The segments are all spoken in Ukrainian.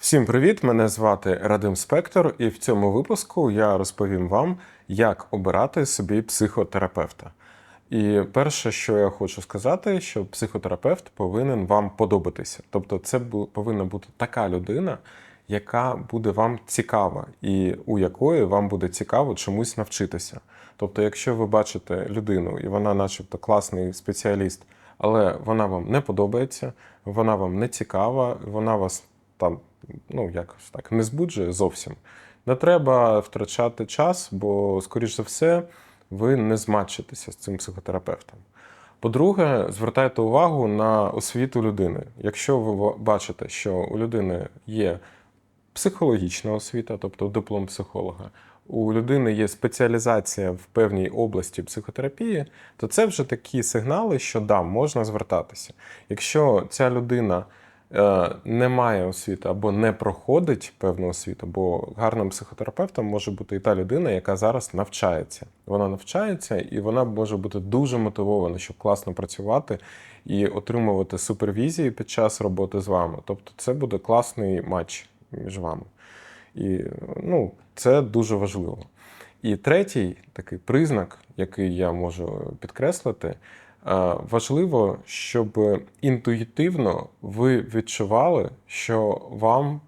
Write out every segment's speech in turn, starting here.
Всім привіт! Мене звати Радим Спектор, і в цьому випуску я розповім вам, як обирати собі психотерапевта. І перше, що я хочу сказати, що психотерапевт повинен вам подобатися. Тобто, це повинна бути така людина, яка буде вам цікава, і у якої вам буде цікаво чомусь навчитися. Тобто, якщо ви бачите людину, і вона, начебто, класний спеціаліст, але вона вам не подобається, вона вам не цікава, вона вас там, ну якось так, не збуджує зовсім. Не треба втрачати час, бо, скоріш за все, ви не змачитеся з цим психотерапевтом. По-друге, звертайте увагу на освіту людини. Якщо ви бачите, що у людини є психологічна освіта, тобто диплом психолога, у людини є спеціалізація в певній області психотерапії, то це вже такі сигнали, що да, можна звертатися. Якщо ця людина не має освіти або не проходить певну освіту, бо гарним психотерапевтом може бути і та людина, яка зараз навчається. Вона навчається і вона може бути дуже мотивована, щоб класно працювати і отримувати супервізії під час роботи з вами. Тобто, це буде класний матч між вами. І ну, це дуже важливо. І третій такий признак, який я можу підкреслити, е, важливо, щоб інтуїтивно ви відчували, що вам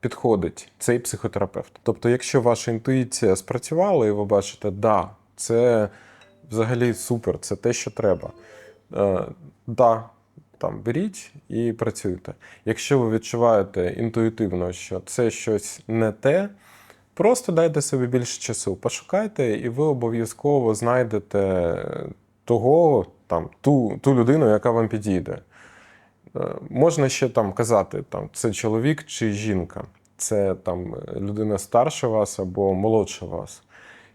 підходить цей психотерапевт. Тобто, якщо ваша інтуїція спрацювала, і ви бачите, да, це взагалі супер, це те, що треба. Е, да, там беріть і працюйте. Якщо ви відчуваєте інтуїтивно, що це щось не те, просто дайте собі більше часу, пошукайте, і ви обов'язково знайдете того, там, ту, ту людину, яка вам підійде. Е, Можна ще там казати, там, це чоловік чи жінка, це там людина старша вас або молодша вас.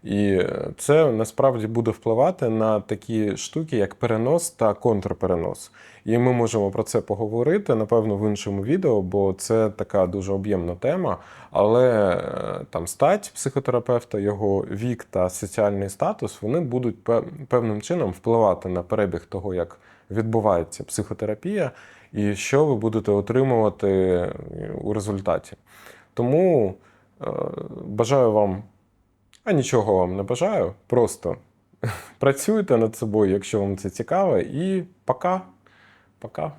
І це насправді буде впливати на такі штуки, як перенос та контрперенос. І ми можемо про це поговорити, напевно, в іншому відео, бо це така дуже об'ємна тема. Але е, там стать психотерапевта, його вік та соціальний статус вони будуть певним чином впливати на перебіг того, як відбувається психотерапія, і що ви будете отримувати е, у результаті. Тому е, бажаю вам а нічого вам не бажаю. Просто працюйте над собою, якщо вам це цікаво, і пока. Пока.